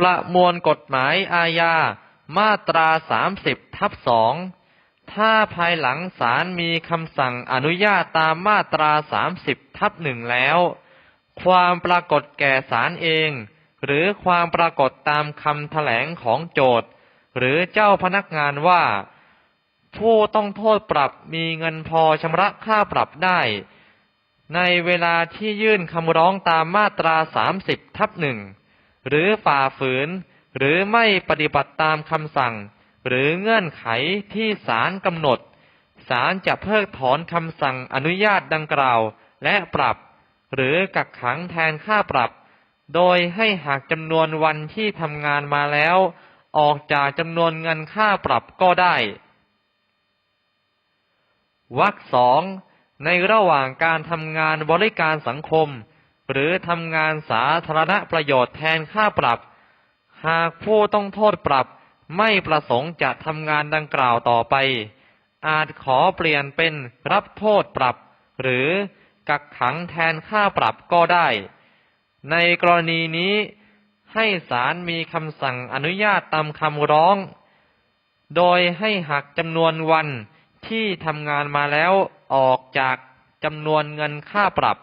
ประมวลกฎหมายอาญา มาตราสามสิบทับสอง ถ้าภายหลังศาลมีคำสั่งอนุญาตตามมาตราสามสิบทับหนึ่งแล้ว ความปรากฏแก่ศาลเอง หรือความปรากฏตามคำแถลงของโจทย์ หรือเจ้าพนักงานว่า ผู้ต้องโทษปรับมีเงินพอชำระค่าปรับได้ ในเวลาที่ยื่นคำร้องตามมาตรา30ทับหนึ่ง หรือฝ่าฝืน หรือไม่ปฏิบัติตามคำสั่ง หรือเงื่อนไขที่ศาลกำหนดศาลจะเพิกถอนคำสั่งอนุญาตดังกล่าว และปรับ หรือกักขังแทนค่าปรับ โดยให้หักจำนวนวันที่ทำงานมาแล้ว ออกจากจำนวนเงินค่าปรับก็ได้วรรคสองในระหว่างการทำงานบริการสังคม หรือทำงานสาธารณประโยชน์แทนค่าปรับ หากผู้ต้องโทษปรับไม่ประสงค์จะทำงานดังกล่าวต่อไป อาจขอเปลี่ยนเป็นรับโทษปรับ หรือกักขังแทนค่าปรับก็ได้ ในกรณีนี้ให้ศาลมีคำสั่งอนุญาตตามคำร้อง โดยให้หักจำนวนวันที่ทำงานมาแล้วออกจากจำนวนเงินค่าปรับ